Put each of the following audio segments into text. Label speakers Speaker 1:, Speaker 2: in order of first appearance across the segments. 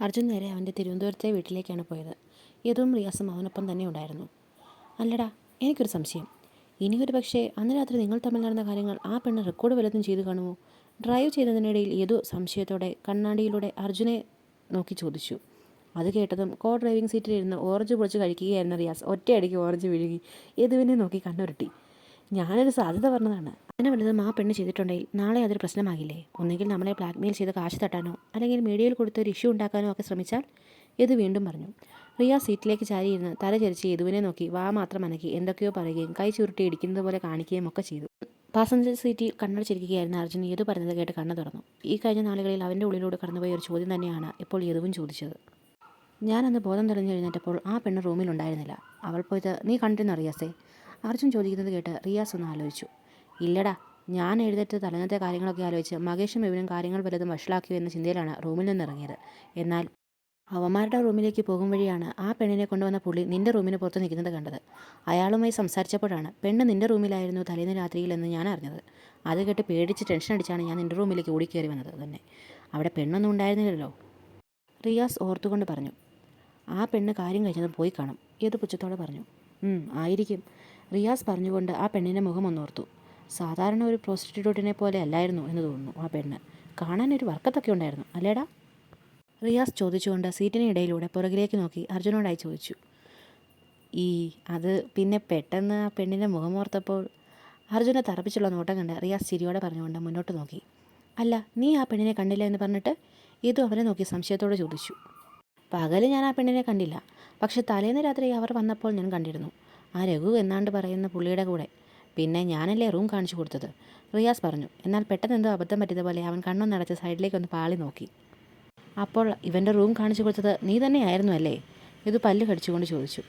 Speaker 1: അർജുൻ നേരെ അവന്റെ തിരുവനന്തപുരത്തെ വീട്ടിലേക്കാണ് പോയത്. യദുവും റിയാസും അവനൊപ്പം തന്നെ ഉണ്ടായിരുന്നു. അല്ലടാ എനിക്കൊരു സംശയം. ഇനിയൊരു പക്ഷേ അന്ന് രാത്രി നിങ്ങൾ തമ്മിൽ നടന്ന കാര്യങ്ങൾ ആ പെണ്ണ് റെക്കോർഡ് വല്ലതും ചെയ്തു കാണുമോ? ഡ്രൈവ് ചെയ്തതിനിടയിൽ യദു സംശയത്തോടെ കണ്ണാടിയിലൂടെ അർജുനെ നോക്കി ചോദിച്ചു. അത് കേട്ടതും കോ ഡ്രൈവിംഗ് സീറ്റിലിരുന്ന് ഓറഞ്ച് പൊളിച്ച് കഴിക്കുകയായിരുന്ന റിയാസ് ഒറ്റയടിക്ക് ഓറഞ്ച് വിഴുകി യദുവിനെ നോക്കി കണ്ണുരുട്ടി. ഞാനൊരു സാധ്യത പറഞ്ഞതാണ്. അങ്ങനെ വല്ലതും ആ പെണ്ണ് ചെയ്തിട്ടുണ്ടെങ്കിൽ നാളെ അതൊരു പ്രശ്നമാകില്ലേ? ഒന്നുകിൽ നമ്മളെ ബ്ലാക്ക്മെയിൽ ചെയ്ത് കാശ് തട്ടാനോ അല്ലെങ്കിൽ മീഡിയയിൽ കൊടുത്ത് ഒരു ഇഷ്യൂ ഉണ്ടാക്കാനോ ഒക്കെ ശ്രമിച്ചാൽ ഇത് വീണ്ടും പറഞ്ഞു. റിയ സീറ്റിലേക്ക് ചാരിയിരുന്ന് തല ചരിച്ച് യദുവിനെ നോക്കി വാ മാത്രം അനക്കി എന്തൊക്കെയോ പറയുകയും കൈ ചുരുട്ടി ഇടിക്കുന്നത് പോലെ കാണിക്കുകയും ഒക്കെ ചെയ്തു. പാസഞ്ചർ സീറ്റിൽ കണ്ണടച്ചിരിക്കുകയായിരുന്ന അർജുൻ യദു പറഞ്ഞത് കേട്ട് കണ്ണു തുറന്നു. ഈ കഴിഞ്ഞ നാളുകളിൽ അവന്റെ ഉള്ളിലൂടെ കടന്നുപോയ ഒരു ചോദ്യം തന്നെയാണ് ഇപ്പോൾ യദുവും ചോദിച്ചത്. ഞാനന്ന് ബോധം തെളിഞ്ഞു കഴിഞ്ഞിട്ടപ്പോൾ ആ പെണ്ണ് റൂമിലുണ്ടായിരുന്നില്ല അവൾ പോയത് നീ കണ്ടിരുന്ന റിയാസേ? അർജുൻ ചോദിക്കുന്നത് കേട്ട് റിയാസ് ഒന്ന് ആലോചിച്ചു. ഇല്ലടാ ഞാൻ എഴുന്നേറ്റ് തലേന്നത്തെ കാര്യങ്ങളൊക്കെ ആലോചിച്ച് മകേഷും ഇവനും കാര്യങ്ങൾ പലതും വഷളാക്കിയോ എന്ന ചിന്തയിലാണ് റൂമിൽ നിന്ന് ഇറങ്ങിയത് എന്നാൽ അവന്മാരുടെ റൂമിലേക്ക് പോകും വഴിയാണ് ആ പെണ്ണിനെ കൊണ്ടുവന്ന പുള്ളി നിന്റെ റൂമിന് പുറത്ത് നിൽക്കുന്നത് കണ്ടത്. അയാളുമായി സംസാരിച്ചപ്പോഴാണ് പെണ്ണ് നിന്റെ റൂമിലായിരുന്നു തലേന്ന് രാത്രിയിലെന്ന് ഞാൻ അറിഞ്ഞത്. അത് കേട്ട് പേടിച്ച് ടെൻഷൻ അടിച്ചാണ് ഞാൻ നിന്റെ റൂമിലേക്ക് ഓടിക്കയറി വന്നത് തന്നെ. അവിടെ പെണ്ണൊന്നും ഉണ്ടായിരുന്നില്ലല്ലോ. റിയാസ് ഓർത്തുകൊണ്ട് പറഞ്ഞു ആ പെണ്ണ് കാര്യം കഴിഞ്ഞത് പോയി കാണും ഏത് പുച്ഛത്തോടെ പറഞ്ഞു. "ഉം, ആയിരിക്കും. റിയാസ് പറഞ്ഞുകൊണ്ട് ആ പെണ്ണിന്റെ മുഖം ഒന്നോർത്തു സാധാരണ ഒരു പ്രോസ്റ്റിറ്റ്യൂട്ടിനെ പോലെ അല്ലായിരുന്നു എന്ന് തോന്നുന്നു ആ പെണ്ണ്. കാണാൻ ഒരു വർക്കത്തൊക്കെ ഉണ്ടായിരുന്നു അല്ലേടാ? റിയാസ് ചോദിച്ചുകൊണ്ട് സീറ്റിന് ഇടയിലൂടെ പുറകിലേക്ക് നോക്കി അർജുനോടായി ചോദിച്ചു. ഈ അത് പിന്നെ പെട്ടെന്ന് ആ പെണ്ണിന്റെ മുഖമോർത്തപ്പോൾ അർജുനെ തറപ്പിച്ചുള്ള നോട്ടം കണ്ട് റിയാസ് ചിരിയോടെ പറഞ്ഞുകൊണ്ട് മുന്നോട്ട് നോക്കി. അല്ല നീ ആ പെണ്ണിനെ കണ്ടില്ല എന്ന് പറഞ്ഞിട്ട്? ഇതും അവനെ നോക്കി സംശയത്തോടെ ചോദിച്ചു. പകൽ ഞാൻ ആ പെണ്ണിനെ കണ്ടില്ല. പക്ഷെ തലേന്ന് രാത്രി അവർ വന്നപ്പോൾ ഞാൻ കണ്ടിരുന്നു. ആ രഘു എന്നാണ്ട് പറയുന്ന പുള്ളിയുടെ കൂടെ. പിന്നെ ഞാനല്ലേ റൂം കാണിച്ചു കൊടുത്തത്? റിയാസ് പറഞ്ഞു. എന്നാൽ പെട്ടെന്ന് എന്തോ അബദ്ധം പറ്റിയതുപോലെ അവൻ കണ്ണൊന്നടച്ച് സൈഡിലേക്ക് ഒന്ന് പാളി നോക്കി. അപ്പോൾ ഇവന്റെ റൂം കാണിച്ചു കൊടുത്തത് നീ തന്നെയായിരുന്നു അല്ലേ? ഇത് പല്ല് കടിച്ചുകൊണ്ട് ചോദിച്ചു.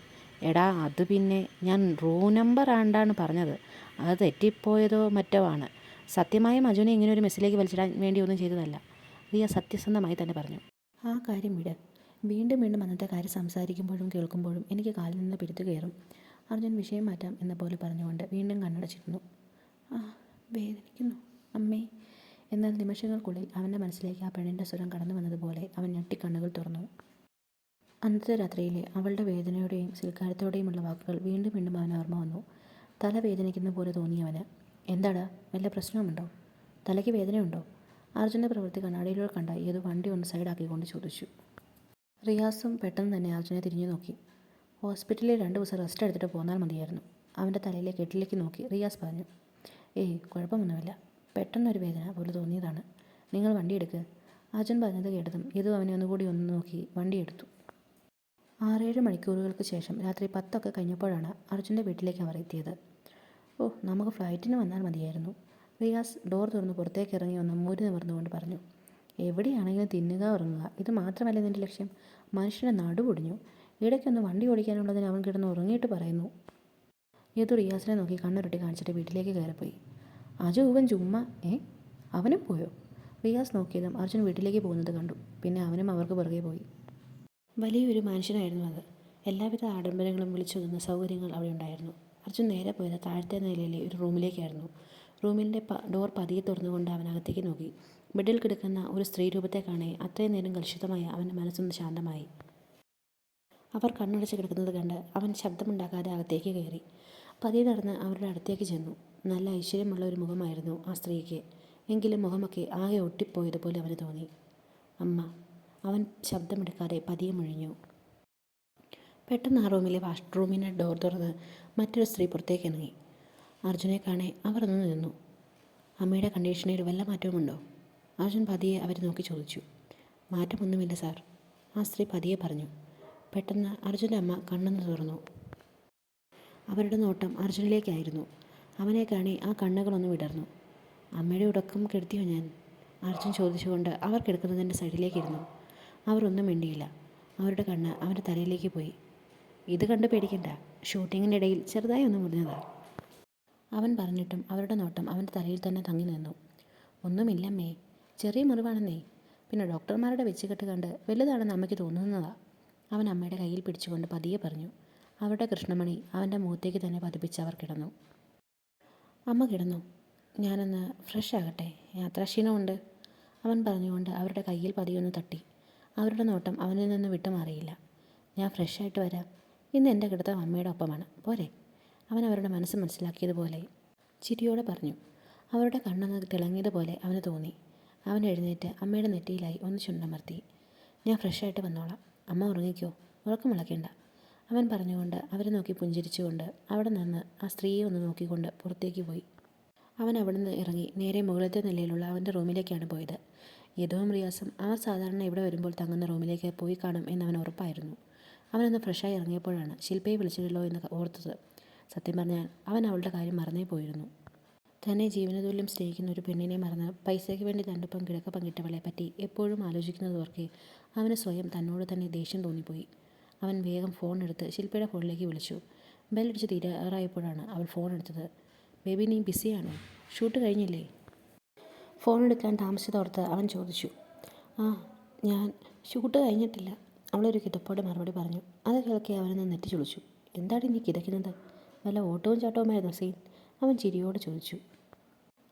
Speaker 1: എടാ അത് പിന്നെ ഞാൻ റൂം നമ്പർ ആണ്ടാണ് പറഞ്ഞത്. അത് തെറ്റിപ്പോയതോ മറ്റോ ആണ്. സത്യമായ മജുനെ ഇങ്ങനെ ഒരു മെസ്സിലേക്ക് വലിച്ചിടാൻ വേണ്ടി ഒന്നും ചെയ്തതല്ല. റിയ സത്യസന്ധമായി തന്നെ പറഞ്ഞു. ആ കാര്യം വിട്. വീണ്ടും വീണ്ടും അന്നത്തെ കാര്യം സംസാരിക്കുമ്പോഴും കേൾക്കുമ്പോഴും എനിക്ക് കാലിൽ നിന്ന് പിടുത്തു കയറും. അർജുൻ വിഷയം മാറ്റാം എന്ന പോലെ പറഞ്ഞുകൊണ്ട് വീണ്ടും കണ്ണടച്ചിരുന്നു. ആ വേദനിക്കുന്നു. അമ്മേ. എന്നാൽ നിമിഷങ്ങൾക്കുള്ളിൽ അവന്റെ മനസ്സിലേക്ക് ആ പെണ്ണിന്റെ സ്വരം കടന്നു വന്നതുപോലെ അവൻ ഞെട്ടിക്കണ്ണുകൾ തുറന്നു. അന്നത്തെ രാത്രിയിലെ അവളുടെ വേദനയുടെയും സിൽക്കാരത്തോടെയുമുള്ള വാക്കുകൾ വീണ്ടും വീണ്ടും അവന് ഓർമ്മ വന്നു. തല വേദനിക്കുന്ന പോലെ തോന്നിയവന്. എന്താടാ? വല്ല പ്രശ്നമുണ്ടോ? തലയ്ക്ക് വേദനയുണ്ടോ? അർജുന്റെ പ്രവൃത്തി കണ്ണാടിയിലൂടെ കണ്ട ഏത് വണ്ടി ഒന്ന് സൈഡാക്കിക്കൊണ്ട് ചോദിച്ചു. റിയാസും പെട്ടെന്ന് തന്നെ അർജുനെ തിരിഞ്ഞു നോക്കി. ഹോസ്പിറ്റലിൽ രണ്ട് ദിവസം റെസ്റ്റ് എടുത്തിട്ട് പോന്നാൽ മതിയായിരുന്നു. അവന്റെ തലയിലെ കെട്ടിലേക്ക് നോക്കി റിയാസ് പറഞ്ഞു ഏയ് കുഴപ്പമൊന്നുമില്ല. പെട്ടെന്നൊരു വേദന പോലെ തോന്നിയതാണ്. നിങ്ങൾ വണ്ടി എടുക്ക്. അർജുൻ പറഞ്ഞത് കേട്ടതും ഇതും അവനെ ഒന്നുകൂടി ഒന്ന് നോക്കി വണ്ടി എടുത്തു. ആറേഴ് മണിക്കൂറുകൾക്ക് ശേഷം രാത്രി പത്തൊക്കെ കഴിഞ്ഞപ്പോഴാണ് അർജുന്റെ വീട്ടിലേക്ക് അവർ എത്തിയത്. ഓ നമുക്ക് ഫ്ലൈറ്റിന് വന്നാൽ മതിയായിരുന്നു. റിയാസ് ഡോർ തുറന്ന് പുറത്തേക്ക് ഇറങ്ങി വന്ന് മൂരി നിവർന്നുകൊണ്ട് പറഞ്ഞു എവിടെയാണെങ്കിലും തിന്നുക ഉറങ്ങുക. ഇത് മാത്രമല്ല നിന്റെ ലക്ഷ്യം? മനുഷ്യന്റെ നടുപൊടിഞ്ഞു. ഇടയ്ക്കൊന്ന് വണ്ടി ഓടിക്കാനുള്ളതിന് അവൻ കിടന്ന് ഉറങ്ങിയിട്ട് പറയുന്നു. ഏതു റിയാസിനെ നോക്കി കണ്ണുരുട്ടി കാണിച്ചിട്ട് വീട്ടിലേക്ക് കയറിപ്പോയി. അജു ഇവൻ ചുമ്മാ ഏ? അവനും പോയോ? റിയാസ് നോക്കിയതും അർജുൻ വീട്ടിലേക്ക് പോകുന്നത് കണ്ടു. പിന്നെ അവനും അവർക്ക് പുറകെ പോയി. വലിയൊരു മനുഷ്യനായിരുന്നു അത്. എല്ലാവിധ ആഡംബരങ്ങളും വിളിച്ചൊതുന്ന സൗകര്യങ്ങൾ അവിടെ ഉണ്ടായിരുന്നു. അർജുൻ നേരെ പോയത് താഴത്തെ നിലയിലെ ഒരു റൂമിലേക്കായിരുന്നു. റൂമിന്റെ ഡോർ പതിയെ തുറന്നുകൊണ്ട് അവൻ അകത്തേക്ക് നോക്കി. ബെഡിൽ കിടക്കുന്ന ഒരു സ്ത്രീ രൂപത്തെ കാണേ അത്രയും നേരം കലുഷിതമായ അവന്റെ മനസ്സൊന്ന് ശാന്തമായി. അവർ കണ്ണടച്ച് കിടക്കുന്നത് കണ്ട് അവൻ ശബ്ദമുണ്ടാക്കാതെ അകത്തേക്ക് കയറി. പതിയെ നടന്ന് അവരുടെ അടുത്തേക്ക് ചെന്നു. നല്ല ഐശ്വര്യമുള്ള ഒരു മുഖമായിരുന്നു ആ സ്ത്രീക്ക്. എങ്കിലും മുഖമൊക്കെ ആകെ ഒട്ടിപ്പോയതുപോലെ അവന് തോന്നി. അമ്മ അവൻ ശബ്ദമെടുക്കാതെ പതിയെ മുഴിഞ്ഞു. പെട്ടെന്ന് ആ റൂമിലെ വാഷ്റൂമിന്റെ ഡോർ തുറന്ന് മറ്റൊരു സ്ത്രീ പുറത്തേക്ക് ഇറങ്ങി. അർജുനെ കാണെ അവർ ഒന്ന് നിന്നു. അമ്മയുടെ കണ്ടീഷനിൽ വല്ല മാറ്റവുമുണ്ടോ? അർജുൻ പതിയെ അവരെ നോക്കി ചോദിച്ചു. മാറ്റമൊന്നുമില്ല സാർ ആ സ്ത്രീ പതിയെ പറഞ്ഞു. പെട്ടെന്ന് അർജുന്റെ അമ്മ കണ്ണെന്ന് തുറന്നു. അവരുടെ നോട്ടം അർജുനിലേക്കായിരുന്നു. അവനെ കാണി ആ കണ്ണുകളൊന്ന് വിടർന്നു. അമ്മയുടെ ഉടക്കം കെടുത്തിയോ ഞാൻ? അർജുൻ ചോദിച്ചുകൊണ്ട് അവർ കിടക്കുന്നതിന്റെ സൈഡിലേക്കിരുന്നു. അവരൊന്നും മിണ്ടിയില്ല. അവരുടെ കണ്ണ് അവന്റെ തലയിലേക്ക് പോയി. ഇത് കണ്ട് പേടിക്കണ്ട. ഷൂട്ടിങ്ങിനിടയിൽ ചെറുതായി ഒന്ന് മുറിഞ്ഞതാ. അവൻ പറഞ്ഞിട്ടും അവരുടെ നോട്ടം അവന്റെ തലയിൽ തന്നെ തങ്ങി നിന്നു. ഒന്നുമില്ലമ്മേ. ചെറിയ മുറിവാണെന്നേ. പിന്നെ ഡോക്ടർമാരുടെ വെച്ചുകെട്ട് കണ്ട് വലുതാണെന്ന് അമ്മയ്ക്ക് തോന്നുന്നതാ. അവൻ അമ്മയുടെ കയ്യിൽ പിടിച്ചുകൊണ്ട് പതിയെ പറഞ്ഞു അവരുടെ കൃഷ്ണമണി അവന്റെ മുഖത്തേക്ക് തന്നെ പതിപ്പിച്ച് അവർ കിടന്നു. അമ്മ കിടന്നു. ഞാനൊന്ന് ഫ്രഷ് ആകട്ടെ. യാത്രാക്ഷീണമുണ്ട് അവൻ പറഞ്ഞുകൊണ്ട് അവരുടെ കയ്യിൽ പതിയൊന്ന് തട്ടി. അവരുടെ നോട്ടം അവനിൽ നിന്ന് വിട്ടുമാറിയില്ല. ഞാൻ ഫ്രഷായിട്ട് വരാം. ഇന്ന് എന്റെ കിടത്തം അമ്മയുടെ ഒപ്പമാണ്. പോരെ. അവൻ അവരുടെ മനസ്സ് മനസ്സിലാക്കിയതുപോലെ ചിരിയോടെ പറഞ്ഞു. അവരുടെ കണ്ണൊന്ന് തിളങ്ങിയതുപോലെ അവന് തോന്നി. അവൻ എഴുന്നേറ്റ് അമ്മയുടെ നെറ്റിയിലായി ഒന്ന് ചുണ്ടമർത്തി. ഞാൻ ഫ്രഷായിട്ട് വന്നോളാം. അമ്മ ഉറങ്ങിക്കോ? ഉറക്കം വിളക്കേണ്ട അവൻ പറഞ്ഞുകൊണ്ട് അവരെ നോക്കി പുഞ്ചിരിച്ചുകൊണ്ട് അവിടെ നിന്ന് ആ സ്ത്രീയെ ഒന്ന് നോക്കിക്കൊണ്ട് പുറത്തേക്ക് പോയി. അവൻ അവിടുന്ന് ഇറങ്ങി നേരെ മുകളിലത്തെ നിലയിലുള്ള അവന്റെ റൂമിലേക്കാണ് പോയത്. യദുവും റിയാസും അവർ സാധാരണ ഇവിടെ വരുമ്പോൾ തങ്ങുന്ന റൂമിലേക്ക് പോയി കാണും എന്നവൻ ഉറപ്പായിരുന്നു. അവനൊന്ന് ഫ്രഷായി ഇറങ്ങിയപ്പോഴാണ് ശില്പയെ വിളിച്ചിട്ടുള്ളോ എന്ന് ഓർത്തത്. സത്യം പറഞ്ഞാൽ അവൻ അവളുടെ കാര്യം മറന്നേ പോയിരുന്നു. തന്നെ ജീവനതുല്യം സ്നേഹിക്കുന്ന ഒരു പെണ്ണിനെ മറന്ന് പൈസയ്ക്ക് വേണ്ടി തണ്ടൊപ്പം കിടക്ക പങ്കിട്ടവളെ പറ്റി എപ്പോഴും ആലോചിക്കുന്നത് ഓർക്കെ അവന് സ്വയം തന്നോട് തന്നെ ദേഷ്യം തോന്നിപ്പോയി. അവൻ വേഗം ഫോൺ എടുത്ത് ശില്പയുടെ ഫോണിലേക്ക് വിളിച്ചു. ബെല്ലടിച്ച് തീരാറായപ്പോഴാണ് അവൾ ഫോൺ എടുത്തത്. ബേബി നീ ബിസിയാണോ ഷൂട്ട് കഴിഞ്ഞില്ലേ? ഫോൺ എടുക്കാൻ താമസിച്ചതോർത്ത് അവൻ ചോദിച്ചു. ആ ഞാൻ ഷൂട്ട് കഴിഞ്ഞിട്ടില്ല. അവളൊരു കിതപ്പോടെ മറുപടി പറഞ്ഞു. അത് കേൾക്കെ അവനൊന്ന് നെറ്റി ചുളിച്ചു എന്താണ് നീ കിതയ്ക്കുന്നത്? വല്ല ഓട്ടവും ചാട്ടവുമായിരുന്നു സീൻ അവൻ ചിരിയോടെ ചോദിച്ചു.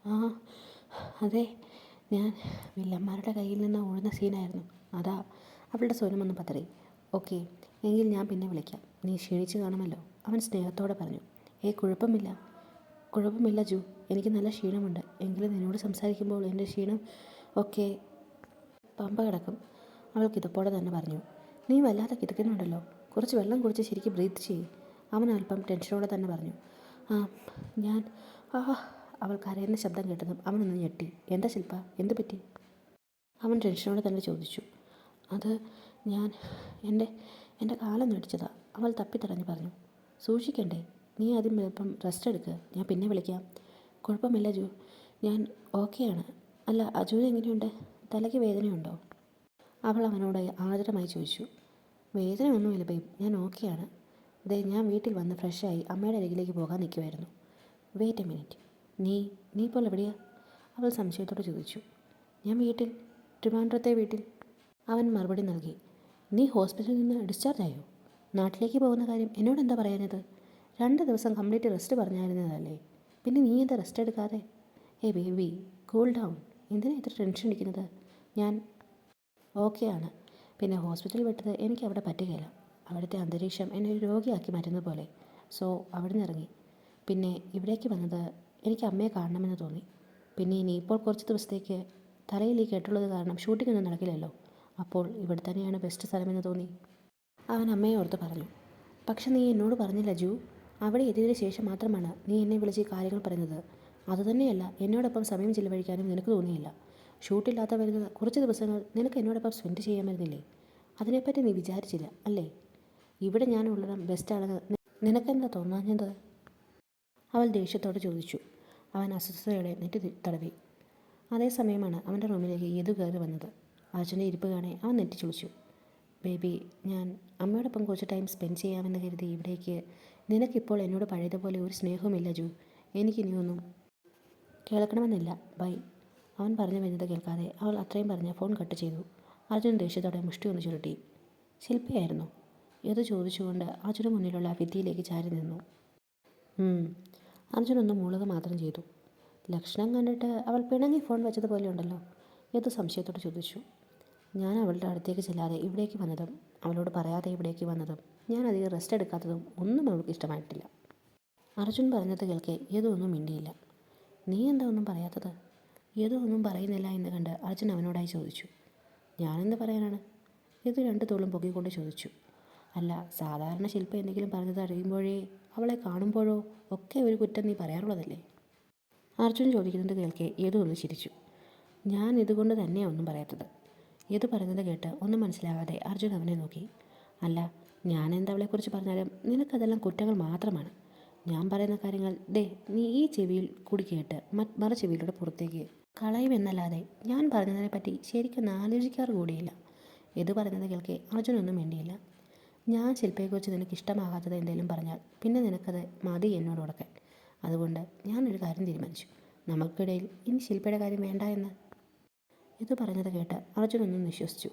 Speaker 1: ആ അതെ ഞാൻ വില്ലന്മാരുടെ കയ്യിൽ നിന്ന് ഓടുന്ന സീനായിരുന്നു. അതാ അവളുടെ സ്വരമൊന്ന് പതറി. ഓക്കെ എങ്കിൽ ഞാൻ പിന്നെ വിളിക്കാം. നീ ക്ഷീണിച്ച് കാണുമല്ലോ. അവൻ സ്നേഹത്തോടെ പറഞ്ഞു. ഏ കുഴപ്പമില്ല. കുഴപ്പമില്ല ജു. എനിക്ക് നല്ല ക്ഷീണമുണ്ട്. എങ്കിലും നിന്നോട് സംസാരിക്കുമ്പോൾ എന്റെ ക്ഷീണം ഒക്കെ പമ്പ കിടക്കും. അവൾ കിതപ്പോടെ തന്നെ പറഞ്ഞു. നീ വല്ലാതെ കിതക്കുന്നുണ്ടല്ലോ. കുറച്ച് വെള്ളം കുടിച്ച് ശരിക്കും ബ്രീത്ത് ചെയ്യും. അവൻ അല്പം ടെൻഷനോടെ തന്നെ പറഞ്ഞു. ഞാൻ അവൾ കരയുന്ന ശബ്ദം കേട്ടതും അവനൊന്ന് ഞെട്ടി. എന്താ ശില്പ? എന്ത് പറ്റി? അവൻ ടെൻഷനോടെ തന്നെ ചോദിച്ചു. അത് ഞാൻ എന്റെ എന്റെ കാലം മേടിച്ചതാ അവൾ തപ്പിത്തടഞ്ഞു പറഞ്ഞു. സൂക്ഷിക്കണ്ടേ നീ ആദ്യം ഇപ്പം റെസ്റ്റ് എടുക്കുക ഞാൻ പിന്നെ വിളിക്കാം. കുഴപ്പമില്ല ജു. ഞാൻ ഓക്കെയാണ്. അല്ല അജുവിന് എങ്ങനെയുണ്ട്? തലയ്ക്ക് വേദനയുണ്ടോ? അവൾ അവനോട് ആദരമായി ചോദിച്ചു. വേദനയൊന്നുമില്ല ബേബ്. ഞാൻ ഓക്കെയാണ്. ദേ ഞാൻ വീട്ടിൽ വന്ന് ഫ്രഷായി അമ്മയുടെ അരികിലേക്ക് പോകാൻ നിൽക്കുമായിരുന്നു വെയിറ്റ് എ മിനിറ്റ് നീ നീ ഇപ്പോൾ എവിടെയാ? അവൾ സംശയത്തോടെ ചോദിച്ചു. ഞാൻ വീട്ടിൽ ട്രിവാൻഡ്രത്തെ വീട്ടിൽ. അവൻ മറുപടി നൽകി. നീ ഹോസ്പിറ്റലിൽ നിന്ന് ഡിസ്ചാർജ് ആയോ? നാട്ടിലേക്ക് പോകുന്ന കാര്യം എന്നോട് എന്താ പറയാനത് രണ്ട് ദിവസം കംപ്ലീറ്റ് റെസ്റ്റ് പറഞ്ഞായിരുന്നതല്ലേ? പിന്നെ നീ എന്താ റെസ്റ്റ് എടുക്കാതെ? ഏ ബേബി കൂൾ ഡൗൺ എന്തിനാ ഇത്ര ടെൻഷൻ അടിക്കുന്നത്? ഞാൻ ഓക്കെയാണ് പിന്നെ ഹോസ്പിറ്റൽ വിട്ടത് എനിക്ക് അവിടെ പറ്റുകയില്ല. അവിടുത്തെ അന്തരീക്ഷം എന്നെ ഒരു രോഗിയാക്കി മാറ്റുന്ന പോലെ. സോ അവിടെ നിന്ന് ഇറങ്ങി. പിന്നെ ഇവിടേക്ക് വന്നത് എനിക്ക് അമ്മയെ കാണണമെന്ന് തോന്നി. പിന്നെ ഇനി ഇപ്പോൾ കുറച്ച് ദിവസത്തേക്ക് തലയിൽ ഈ കെട്ടുള്ളത് കാരണം ഷൂട്ടിംഗ് ഒന്നും നടക്കില്ലല്ലോ. അപ്പോൾ ഇവിടെ തന്നെയാണ് ബെസ്റ്റ് സ്ഥലമെന്ന് തോന്നി. അവൻ അമ്മയെ ഓർത്ത് പറഞ്ഞു. പക്ഷെ നീ എന്നോട് പറഞ്ഞില്ല ജു. അവിടെ എത്തിയതിന് ശേഷം മാത്രമാണ് നീ എന്നെ വിളിച്ച് കാര്യങ്ങൾ പറയുന്നത്. അതുതന്നെയല്ല എന്നോടൊപ്പം സമയം ചിലവഴിക്കാനും നിനക്ക് തോന്നിയില്ല. ഷൂട്ടില്ലാത്ത വരുന്ന കുറച്ച് ദിവസങ്ങൾ നിനക്ക് എന്നോടൊപ്പം സ്പെൻഡ് ചെയ്യാമായിരുന്നില്ലേ അതിനെപ്പറ്റി നീ വിചാരിച്ചില്ല അല്ലേ? ഇവിടെ ഞാനുള്ളത് ബെസ്റ്റാണ് നിനക്കെന്താ തോന്നാഞ്ഞത്? അവൾ ദേഷ്യത്തോടെ ചോദിച്ചു. അവൻ അസ്വസ്ഥതയോടെ നെറ്റി തടവി. അതേസമയമാണ് അവന്റെ റൂമിലേക്ക് ഏതു കയറി വന്നത്. അർജുന്റെ ഇരിപ്പ് കാണെ അവൻ നെറ്റി ചുളിച്ചു. ബേബി ഞാൻ അമ്മയോടൊപ്പം കുറച്ച് ടൈം സ്പെൻഡ് ചെയ്യാമെന്ന് കരുതി ഇവിടേക്ക്. നിനക്കിപ്പോൾ എന്നോട് പഴയതുപോലെ ഒരു സ്നേഹവുമില്ല ജു. എനിക്കിനിയൊന്നും കേൾക്കണമെന്നില്ല. ബൈ. അവൻ പറഞ്ഞു വരുന്നത് കേൾക്കാതെ അവൾ അത്രയും പറഞ്ഞ് ഫോൺ കട്ട് ചെയ്തു. അർജുൻ ദേഷ്യത്തോടെ മുഷ്ടി ഒന്ന് ചുരുട്ടി. ശില്പയായിരുന്നു. ഇത് ചോദിച്ചുകൊണ്ട് അർജുന മുന്നിലുള്ള വിദ്യയിലേക്ക് ചാരി നിന്നു. ഒന്ന് മൂളുക മാത്രം ചെയ്തു. ലക്ഷണം കണ്ടിട്ട് അവൾ പിണങ്ങി ഫോൺ വെച്ചതുപോലെ ഉണ്ടല്ലോ ഏത് സംശയത്തോട് ചോദിച്ചു. ഞാൻ അവളുടെ അടുത്തേക്ക് ചെല്ലാതെ ഇവിടേക്ക് വന്നതും അവളോട് പറയാതെ ഇവിടേക്ക് വന്നതും ഞാൻ അധികം റെസ്റ്റ് എടുക്കാത്തതും ഒന്നും അവൾക്ക് ഇഷ്ടമായിട്ടില്ല. അർജുൻ പറഞ്ഞത് കേൾക്കെ ഏതോ ഒന്നും മിണ്ടിയില്ല. നീ എന്താ ഒന്നും പറയാത്തത്? ഏതോ ഒന്നും പറയുന്നില്ല എന്ന് കണ്ട് അർജുൻ അവനോടായി ചോദിച്ചു. ഞാനെന്ത് പറയാനാണ്? ഇത് രണ്ടു തോളും പൊക്കിക്കൊണ്ട് ചോദിച്ചു. അല്ല സാധാരണ ശില്പ എന്തെങ്കിലും പറഞ്ഞത് അറിയുമ്പോഴേ അവളെ കാണുമ്പോഴോ ഒക്കെ ഒരു കുറ്റം നീ പറയാറുള്ളതല്ലേ? അർജുൻ ചോദിക്കുന്നത് കേൾക്കെ ഏതോ ഒന്ന് ചിരിച്ചു. ഞാൻ ഇതുകൊണ്ട് തന്നെയാണ് ഒന്നും പറയാത്തത്. ഏത് പറയുന്നത് കേട്ട് ഒന്നും മനസ്സിലാകാതെ അർജുൻ അവനെ നോക്കി. അല്ല ഞാൻ എന്തവളെക്കുറിച്ച് പറഞ്ഞാലും നിനക്കതെല്ലാം കുറ്റങ്ങൾ മാത്രമാണ്. ഞാൻ പറയുന്ന കാര്യങ്ങൾ ദേ നീ ഈ ചെവിയിൽ കൂടി കേട്ട് മറ ചെവിയിലൂടെ പുറത്തേക്ക് കളയുമെന്നല്ലാതെ ഞാൻ പറഞ്ഞതിനെപ്പറ്റി ശരിക്കും ആലോചിക്കാറ് കൂടിയില്ല. ഇത് പറയുന്നത് കേൾക്കെ അർജുനൊന്നും വേണ്ടിയില്ല ഞാൻ ശില്പയെക്കുറിച്ച് നിനക്ക് ഇഷ്ടമാകാത്തത് എന്തെങ്കിലും പറഞ്ഞാൽ പിന്നെ നിനക്കത് മതി എന്നോട് ഉടക്കാൻ അതുകൊണ്ട് ഞാനൊരു കാര്യം തീരുമാനിച്ചു. നമുക്കിടയിൽ ഇനി ശില്പയുടെ കാര്യം വേണ്ട എന്ന്. ഇത് പറഞ്ഞത് കേട്ട് അർജുനൊന്നും വിശ്വസിച്ചു.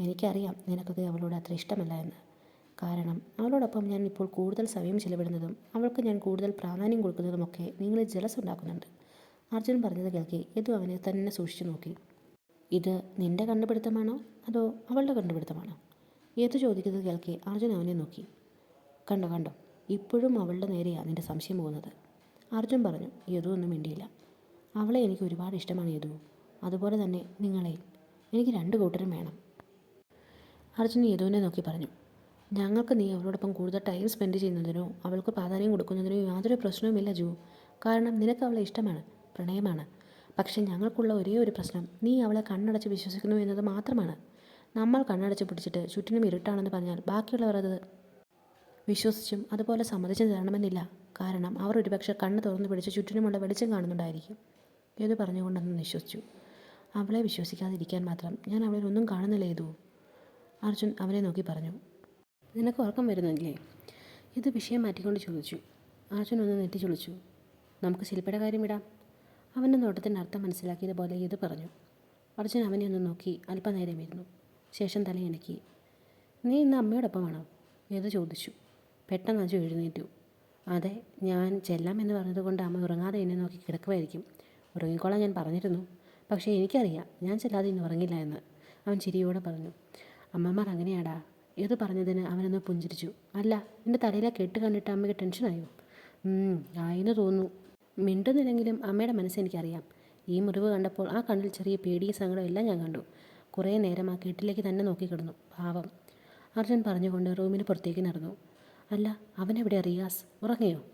Speaker 1: എനിക്കറിയാം നിനക്കത് അവളോട് അത്ര ഇഷ്ടമല്ല എന്ന്. കാരണം അവളോടൊപ്പം ഞാൻ ഇപ്പോൾ കൂടുതൽ സമയം ചിലവിടുന്നതും അവൾക്ക് ഞാൻ കൂടുതൽ പ്രാധാന്യം കൊടുക്കുന്നതുമൊക്കെ നിങ്ങളിൽ ജലസ് ഉണ്ടാക്കുന്നുണ്ട് അർജുൻ പറഞ്ഞത് കേൾക്കി യദു അവനെ തന്നെ സൂക്ഷിച്ചു നോക്കി. ഇത് നിന്റെ കണ്ടുപിടുത്തമാണോ അതോ അവളുടെ കണ്ടുപിടുത്തമാണോ ഏത് ചോദിക്കുന്നത് കേൾക്കെ? അർജുൻ അവനെ നോക്കി. കണ്ടോ കണ്ടോ. ഇപ്പോഴും അവളുടെ നേരെയാണ് നിന്റെ സംശയം പോകുന്നത്. അർജുൻ പറഞ്ഞു യദു ഒന്നും മിണ്ടിയില്ല. അവളെ എനിക്ക് ഒരുപാട് ഇഷ്ടമാണ് യദു. അതുപോലെ തന്നെ നിങ്ങളെ. എനിക്ക് രണ്ട് കൂട്ടരും വേണം. അർജുൻ യദുവിനെ നോക്കി പറഞ്ഞു ഞങ്ങൾക്ക് നീ അവളോടൊപ്പം കൂടുതൽ ടൈം സ്പെൻഡ് ചെയ്യുന്നതിനോ അവൾക്ക് പ്രാധാന്യം കൊടുക്കുന്നതിനോ യാതൊരു പ്രശ്നവുമില്ല ജു. കാരണം നിനക്ക് അവളെ ഇഷ്ടമാണ് പ്രണയമാണ്. പക്ഷേ ഞങ്ങൾക്കുള്ള ഒരേ ഒരു പ്രശ്നം നീ അവളെ കണ്ണടച്ച് വിശ്വസിക്കുന്നു എന്നത് മാത്രമാണ്. നമ്മൾ കണ്ണടച്ച് പിടിച്ചിട്ട് ചുറ്റിനും ഇരുട്ടാണെന്ന് പറഞ്ഞാൽ ബാക്കിയുള്ളവർ അത് വിശ്വസിച്ചും അതുപോലെ സമ്മതിച്ചും തരണമെന്നില്ല. കാരണം അവർ ഒരുപക്ഷെ കണ്ണ് തുറന്നു പിടിച്ച് ചുറ്റിനുമുള്ള വെളിച്ചം കാണുന്നുണ്ടായിരിക്കും. ഏത് പറഞ്ഞുകൊണ്ടെന്ന് വിശ്വസിച്ചു അവളെ വിശ്വസിക്കാതിരിക്കാൻ മാത്രം ഞാൻ അവളിൽ ഒന്നും കാണുന്നില്ല ഏതു? അർജുൻ അവനെ നോക്കി പറഞ്ഞു. നിനക്ക് ഉറക്കം വരുന്നില്ലേ? ഇത് വിഷയം മാറ്റിക്കൊണ്ട് ചോദിച്ചു. അർജുൻ ഒന്ന് നെറ്റി ചൊളിച്ചു. നമുക്ക് ശില്പയുടെ കാര്യം വിടാം അവന്റെ നോട്ടത്തിന്റെ അർത്ഥം മനസ്സിലാക്കിയതുപോലെ ഇത് പറഞ്ഞു. അർജുൻ അവനെ ഒന്ന് നോക്കി അല്പനേരം ഇരുന്നു. ശേഷം തലയിണക്കി നീ ഇന്ന് അമ്മയോടൊപ്പമാണോ ഏത് ചോദിച്ചു. പെട്ടെന്ന് അജു എഴുന്നേറ്റു. അതെ ഞാൻ ചെല്ലാം എന്ന് പറഞ്ഞതുകൊണ്ട് അമ്മ ഉറങ്ങാതെ എന്നെ നോക്കി കിടക്കുമായിരിക്കും. ഉറങ്ങിക്കോളാൻ ഞാൻ പറഞ്ഞിരുന്നു. പക്ഷേ എനിക്കറിയാം ഞാൻ ചെല്ലാതെ ഇന്ന് ഉറങ്ങില്ല എന്ന്. അവൻ ചിരിയോടെ പറഞ്ഞു. അമ്മമാർ അങ്ങനെയാടാ. ഏത് പറഞ്ഞതിന് അവനൊന്ന് പുഞ്ചിരിച്ചു. അല്ല എന്റെ തലയിലെ കെട്ട് കണ്ടിട്ട് അമ്മയ്ക്ക് ടെൻഷനായോ? ആയെന്ന് തോന്നുന്നു. മിണ്ടുന്നില്ലെങ്കിലും അമ്മയുടെ മനസ്സെനിക്കറിയാം ഈ മുറിവ് കണ്ടപ്പോൾ ആ കണ്ണിൽ ചെറിയ പേടിയും സങ്കടവും എല്ലാം ഞാൻ കണ്ടു. കുറേ നേരം ആ കെട്ടിലേക്ക് തന്നെ നോക്കിക്കിടന്നു. പാവം. അർജുൻ പറഞ്ഞുകൊണ്ട് റൂമിന് പുറത്തേക്ക് നടന്നു. അല്ല അവനെവിടെ റിയാസ്? ഉറങ്ങിയോ?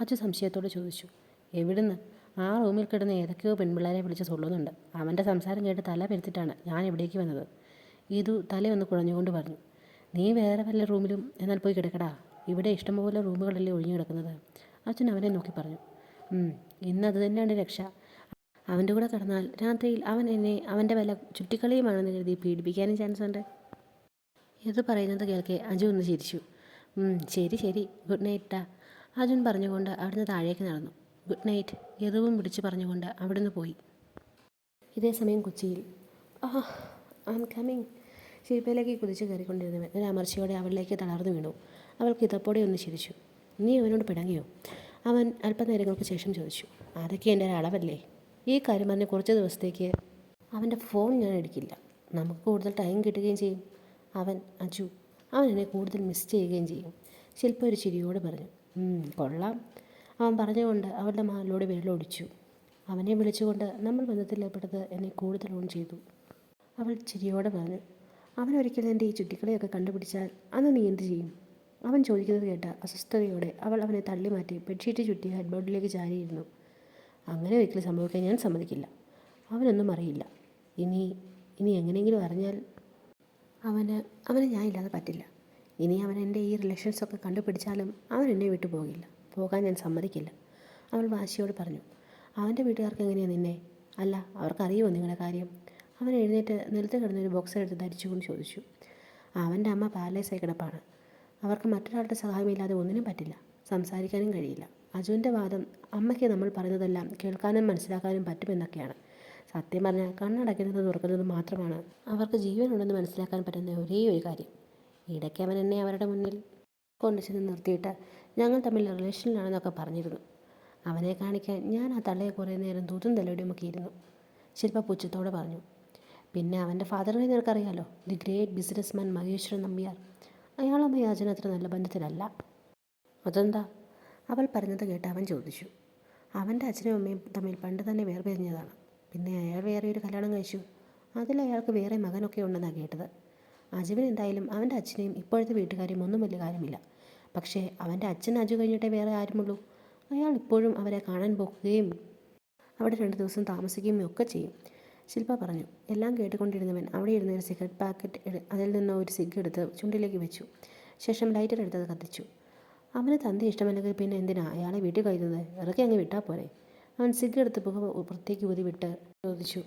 Speaker 1: അച്ഛൻ സംശയത്തോടെ ചോദിച്ചു. എവിടുന്ന്? ആ റൂമിൽ കിടന്ന് ഏതൊക്കെയോ പെൺപിള്ളേരെ വിളിച്ച് സൊള്ളുന്നുണ്ട് അവന്റെ സംസാരം കേട്ട് തല പെരുത്തിട്ടാണ് ഞാൻ ഇവിടേക്ക് വന്നത്. ഇതു തലയൊന്ന് കുഴഞ്ഞുകൊണ്ട് പറഞ്ഞു. നീ വേറെ വല്ല റൂമിലും എന്നാൽ പോയി കിടക്കടാ. ഇവിടെ ഇഷ്ടംപോലെ റൂമുകളല്ലേ ഒഴിഞ്ഞു കിടക്കുന്നത്. അച്ഛൻ അവനെ നോക്കി പറഞ്ഞു. ഇന്നത് തന്നെയാണ് രക്ഷ. അവന്റെ കൂടെ കിടന്നാൽ രാത്രിയിൽ അവൻ എന്നെ അവന്റെ വല്ല ചുറ്റിക്കളിയുമാണെന്ന് കരുതി പീഡിപ്പിക്കാനും ചാൻസ് ഉണ്ട്. ഇത് പറയുന്നത് കേൾക്കെ അജു ഒന്ന് ചിരിച്ചു. "ഉം, ശരി ശരി. ഗുഡ് നൈറ്റാ അജുൻ പറഞ്ഞുകൊണ്ട് അവിടുന്ന് താഴേക്ക് നടന്നു. ഗുഡ് നൈറ്റ് യദുവും പിടിച്ചു പറഞ്ഞുകൊണ്ട് അവിടുന്ന് പോയി. ഇതേ സമയം കൊച്ചിയിൽ. ആ ഐ എം കമ്മിങ് ശില്പയിലേക്ക് കുതിച്ച് കയറിക്കൊണ്ടിരുന്നവൻ ഒരു അമർച്ചയോടെ അവളിലേക്ക് തളർന്നു വീണു. അവൾക്ക് ഇതപ്പോടെ ഒന്ന് ചിരിച്ചു. നീ അവനോട് പിടങ്ങിയോ അവൻ അല്പനേരങ്ങൾക്ക് ശേഷം ചോദിച്ചു. അതൊക്കെ എന്റെ ഒരു അളവല്ലേ? ഈ കാര്യം പറഞ്ഞ് കുറച്ച് ദിവസത്തേക്ക് അവന്റെ ഫോൺ ഞാൻ എടുക്കില്ല. നമുക്ക് കൂടുതൽ ടൈം കിട്ടുകയും ചെയ്യും. അവൻ അജു അവൻ എന്നെ കൂടുതൽ മിസ് ചെയ്യുകയും ചെയ്യും. ശില്പ ഒരു ചിരിയോട് പറഞ്ഞു "ഉം, കൊള്ളാം. അവൻ പറഞ്ഞുകൊണ്ട് അവളുടെ മാലിലൂടെ വിരലൊടിച്ചു അവനെ വിളിച്ചുകൊണ്ട് നമ്മൾ ബന്ധത്തിലേർപ്പെട്ടത് എന്നെ കൂടുതൽ ഓൺ ചെയ്തു. അവൾ ചിരിയോടെ പറഞ്ഞു അവൻ ഒരിക്കലും എന്റെ ഈ ചുറ്റിക്കളെയൊക്കെ കണ്ടുപിടിച്ചാൽ അന്ന് നീ എന്ത് ചെയ്യും? അവൻ ചോദിക്കുന്നത് കേട്ട അസ്വസ്ഥതയോടെ അവൾ അവനെ തള്ളി മാറ്റി ബെഡ്ഷീറ്റ് ചുറ്റി ഹെഡ്ബോർഡിലേക്ക് ചാരിയിരുന്നു. അങ്ങനെ ഒരിക്കലും സംഭവിക്കാൻ ഞാൻ സമ്മതിക്കില്ല. അവനൊന്നും അറിയില്ല. ഇനി ഇനി എങ്ങനെയെങ്കിലും അറിഞ്ഞാൽ അവന് അവന് ഞാൻ ഇല്ലാതെ പറ്റില്ല. ഇനി അവൻ എന്റെ ഈ റിലേഷൻസൊക്കെ കണ്ടുപിടിച്ചാലും അവൻ എന്നെ വിട്ടു പോകില്ല. പോകാൻ ഞാൻ സമ്മതിക്കില്ല. അവൾ വാശിയോട് പറഞ്ഞു അവന്റെ വീട്ടുകാർക്ക് എങ്ങനെയാണ് നിന്നെ? അല്ല അവർക്കറിയുമോ നിങ്ങളുടെ കാര്യം? അവൻ എഴുന്നേറ്റ് നിലത്ത് കിടന്നൊരു ബോക്സർ എടുത്ത് ധരിച്ചുകൊണ്ട് ചോദിച്ചു അവന്റെ അമ്മ പാരലൈസായി കിടപ്പാണ്. അവർക്ക് മറ്റൊരാളുടെ സഹായമില്ലാതെ ഒന്നിനും പറ്റില്ല. സംസാരിക്കാനും കഴിയില്ല. അജുവിന്റെ വാദം അമ്മയ്ക്ക് നമ്മൾ പറയുന്നതെല്ലാം കേൾക്കാനും മനസ്സിലാക്കാനും പറ്റുമെന്നൊക്കെയാണ്. സത്യം പറഞ്ഞാൽ കണ്ണടയ്ക്കുന്നത് തുറക്കുന്നത് മാത്രമാണ് അവർക്ക് ജീവനുണ്ടെന്ന് മനസ്സിലാക്കാൻ പറ്റുന്ന ഒരേ ഒരു കാര്യം. ഇടയ്ക്ക് അവൻ എന്നെ അവരുടെ മുന്നിൽ കൊണ്ടുചെന്ന് നിർത്തിയിട്ട് ഞങ്ങൾ തമ്മിൽ റിലേഷനിലാണെന്നൊക്കെ പറഞ്ഞിരുന്നു. അവനെ കാണിക്കാൻ ഞാൻ ആ തള്ളയെ കുറേ നേരം തൂത്തും തലയുടെയുമൊക്കെ ഇരുന്നു. ശില്പ പുച്ഛത്തോടെ പറഞ്ഞു പിന്നെ അവന്റെ ഫാദറിനെ നിനക്കറിയാലോ? The great businessman Maheshwaran Nambiar. അയാളുമായി അജന അത്ര നല്ല ബന്ധത്തിലല്ല. അതെന്താ? അവൾ പറഞ്ഞത് കേട്ട് അവൻ ചോദിച്ചു. അവന്റെ അച്ഛനും അമ്മയും തമ്മിൽ പണ്ട് തന്നെ വേർപിരിഞ്ഞതാണ്. പിന്നെ അയാൾ വേറെ ഒരു കല്യാണം കഴിച്ചു. അതിൽ അയാൾക്ക് വേറെ മകനൊക്കെ ഉണ്ടെന്നാണ് കേട്ടത്. അജുവിന് എന്തായാലും അവന്റെ അച്ഛനെയും ഇപ്പോഴത്തെ വീട്ടുകാരെയും ഒന്നും വലിയ കാര്യമില്ല. പക്ഷേ അവന്റെ അച്ഛൻ അജു കഴിഞ്ഞിട്ടേ വേറെ ആരുമുള്ളൂ. അയാൾ ഇപ്പോഴും അവരെ കാണാൻ പോക്കുകയും അവിടെ രണ്ട് ദിവസം താമസിക്കുകയും ഒക്കെ ചെയ്യും. ശില്പ പറഞ്ഞു എല്ലാം കേട്ടുകൊണ്ടിരുന്നവൻ അവിടെ ഇരുന്ന ഒരു സിഗരറ്റ് പാക്കറ്റ് അതിൽ നിന്ന് ഒരു സിഗ് എടുത്ത് ചുണ്ടിലേക്ക് വെച്ചു. ശേഷം ലൈറ്റർ എടുത്തത് കത്തിച്ചു. അവന് തന്റെ ഇഷ്ടമല്ലെങ്കിൽ പിന്നെ എന്തിനാ? അയാളെ വീട്ടിൽ കയറുന്നത് ഇറക്കി അങ്ങ് വിട്ടാൽ പോരെ? അവൻ സിഗ് എടുത്ത് പുക പുറത്തേക്ക് ഊതി വിട്ട് ചോദിച്ചു.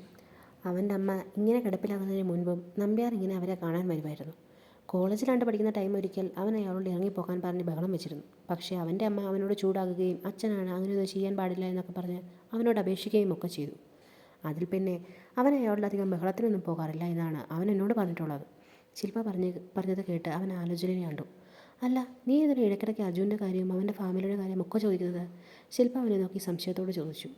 Speaker 1: അവന്റെ അമ്മ ഇങ്ങനെ കിടപ്പിലാകുന്നതിന് മുൻപും നമ്പ്യാർ ഇങ്ങനെ അവരെ കാണാൻ വരുമായിരുന്നു. കോളേജിലാണ്ട് പഠിക്കുന്ന ടൈം ഒരിക്കൽ അവൻ അയാളോട് ഇറങ്ങിപ്പോകാൻ പറഞ്ഞ് ബഹളം വെച്ചിരുന്നു. പക്ഷേ അവന്റെ അമ്മ അവനോട് ചൂടാകുകയും അച്ഛനാണ് അങ്ങനെയൊന്നും ചെയ്യാൻ പാടില്ല എന്നൊക്കെ പറഞ്ഞ് അവനോട് അപേക്ഷിക്കുകയും ഒക്കെ ചെയ്തു. അതിൽ പിന്നെ അവൻ അയാളോടധികം ബഹളത്തിനൊന്നും പോകാറില്ല എന്നാണ് അവൻ എന്നോട് പറഞ്ഞിട്ടുള്ളത്. ശില്പ പറഞ്ഞ് പറഞ്ഞത് കേട്ട് അവൻ ആലോചനയിൽ കണ്ടു. അല്ല നീ ഇതിന് ഇടയ്ക്കിടയ്ക്ക് അർജുന്റെ കാര്യവും അവന്റെ ഫാമിലിയുടെ കാര്യം ഒക്കെ ചോദിക്കുന്നത്? ശില്പ അവനെ നോക്കി സംശയത്തോട് ചോദിച്ചു.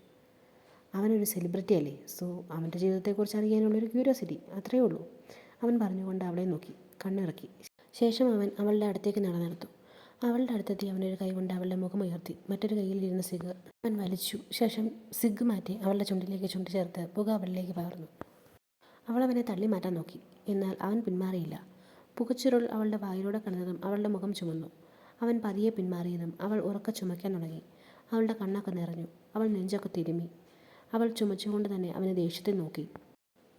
Speaker 1: അവനൊരു സെലിബ്രിറ്റി അല്ലേ? സോ അവന്റെ ജീവിതത്തെക്കുറിച്ച് അറിയാനുള്ളൊരു ക്യൂരിയോസിറ്റി അത്രയേ ഉള്ളൂ. അവൻ പറഞ്ഞുകൊണ്ട് അവളെ നോക്കി കണ്ണിറക്കി. ശേഷം അവൻ അവളുടെ അടുത്തേക്ക് നടന്നെടുത്തു അവളുടെ അടുത്തെത്തി അവനൊരു കൈ കൊണ്ട് അവളുടെ മുഖം ഉയർത്തി. മറ്റൊരു കയ്യിൽ ഇരുന്ന സിഗ് അവൻ വലിച്ചു. ശേഷം സിഗ് മാറ്റി അവളുടെ ചുണ്ടിലേക്ക് ചുണ്ടി ചേർത്ത് പുക അവളിലേക്ക് പകർന്നു. അവൾ അവനെ തള്ളി മാറ്റാൻ നോക്കി. എന്നാൽ അവൻ പിന്മാറിയില്ല. പുകച്ചുരുൾ അവളുടെ വായിലൂടെ കടന്നതും അവളുടെ മുഖം ചുമന്നു. അവൻ പതിയെ പിന്മാറിയതും അവൾ ഉറക്ക ചുമയ്ക്കാൻ തുടങ്ങി. അവളുടെ കണ്ണൊക്കെ നിറഞ്ഞു. അവൾ നെഞ്ചൊക്കെ തിരുമ്മി അവൾ ചുമച്ചുകൊണ്ട് തന്നെ അവനെ ദേഷ്യത്തിൽ നോക്കി.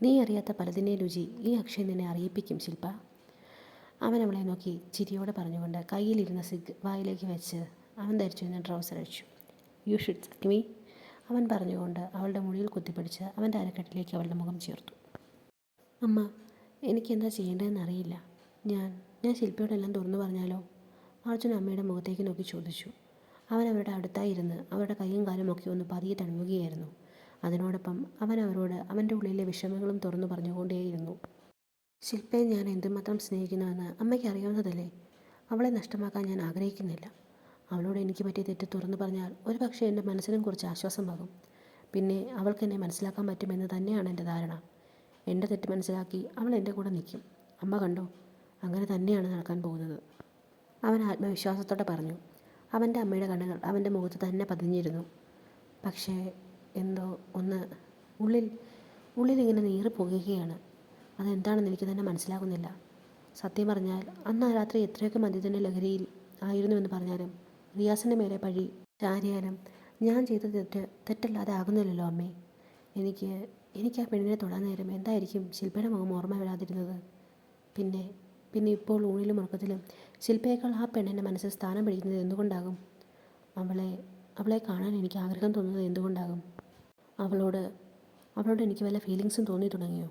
Speaker 1: നീ അറിയാത്ത പലതിന്റെ രുചി ഈ അക്ഷയ് നിന്നെ അറിയിപ്പിക്കും ശില്പ. അവൻ അവളെ നോക്കി ചിരിയോടെ പറഞ്ഞുകൊണ്ട് കയ്യിലിരുന്ന സിഗ് വായിലേക്ക് വെച്ച് അവൻ ധരിച്ചിരുന്ന ട്രൗസർ അഴിച്ചു. യു ഷുഡ് സക് മീ അവൻ പറഞ്ഞുകൊണ്ട് അവളുടെ മുടിയിൽ കുത്തിപ്പിടിച്ച് അവന്റെ അരക്കെട്ടിലേക്ക് അവളുടെ മുഖം ചേർത്തു. അമ്മ എനിക്കെന്താ ചെയ്യേണ്ടതെന്ന് അറിയില്ല ഞാൻ ഞാൻ ശില്പയോടെല്ലാം തുറന്നു പറഞ്ഞാലോ? അർജുൻ അമ്മയുടെ മുഖത്തേക്ക് നോക്കി ചോദിച്ചു. അവൻ അവരുടെ അടുത്തായി ഇരുന്ന് അവരുടെ കൈയും കാലും ഒക്കെ ഒന്ന് പതിയെ തണുവുകയായിരുന്നു. അതിനോടൊപ്പം അവൻ അവരോട് അവന്റെ ഉള്ളിലെ വിഷമങ്ങളും തുറന്നു പറഞ്ഞുകൊണ്ടേയിരുന്നു. ശില്പയെ ഞാൻ എന്തുമാത്രം സ്നേഹിക്കുന്നുവെന്ന് അമ്മയ്ക്ക് അറിയാവുന്നതല്ലേ? അവളെ നഷ്ടമാക്കാൻ ഞാൻ ആഗ്രഹിക്കുന്നില്ല. അവളോട് എനിക്ക് പറ്റിയ തെറ്റ് തുറന്നു പറഞ്ഞാൽ ഒരു പക്ഷേ എന്റെ മനസ്സിനും കുറച്ച് ആശ്വാസമാകും. പിന്നെ അവൾക്ക് എന്നെ മനസ്സിലാക്കാൻ പറ്റുമെന്ന് തന്നെയാണ് എന്റെ ധാരണ. എന്റെ തെറ്റ് മനസ്സിലാക്കി അവൾ എന്റെ കൂടെ നിൽക്കും. അമ്മ കണ്ടോ? അങ്ങനെ തന്നെയാണ് നടക്കാൻ പോകുന്നത്. അവൻ ആത്മവിശ്വാസത്തോടെ പറഞ്ഞു. അവന്റെ അമ്മയുടെ കണ്ണുകൾ അവന്റെ മുഖത്ത് തന്നെ പതിഞ്ഞിരുന്നു. പക്ഷേ എന്തോ ഒന്ന് ഉള്ളിൽ ഉള്ളിലിങ്ങനെ നീറി പോകുകയാണ് അതെന്താണെന്ന് എനിക്ക് തന്നെ മനസ്സിലാകുന്നില്ല. സത്യം പറഞ്ഞാൽ അന്ന് രാത്രി എത്രയൊക്കെ മദ്യത്തിന്റെ ലഹരിയിൽ ആയിരുന്നുവെന്ന് പറഞ്ഞാലും റിയാസിന്റെ മേലെ പഴി ചാരിയാലും ഞാൻ ചെയ്ത തെറ്റ് തെറ്റല്ലാതെ ആകുന്നില്ലല്ലോ അമ്മേ. എനിക്ക് എനിക്ക് ആ പെണ്ണിനെ തൊടാൻ നേരം എന്തായിരിക്കും ശില്പയുടെ മുഖം ഓർമ്മ വരാതിരുന്നത്? പിന്നെ പിന്നെ ഇപ്പോൾ ഊണിലും ഉറക്കത്തിലും ശില്പയേക്കാൾ ആ പെണ്ണിന്റെ മനസ്സിൽ സ്ഥാനം പിടിക്കുന്നത് എന്തുകൊണ്ടാകും? അവളെ അവളെ കാണാൻ എനിക്ക് ആഗ്രഹം തോന്നുന്നത് എന്തുകൊണ്ടാകും? അവളോട് അവളോട് എനിക്ക് വല്ല ഫീലിങ്സും തോന്നി തുടങ്ങിയോ?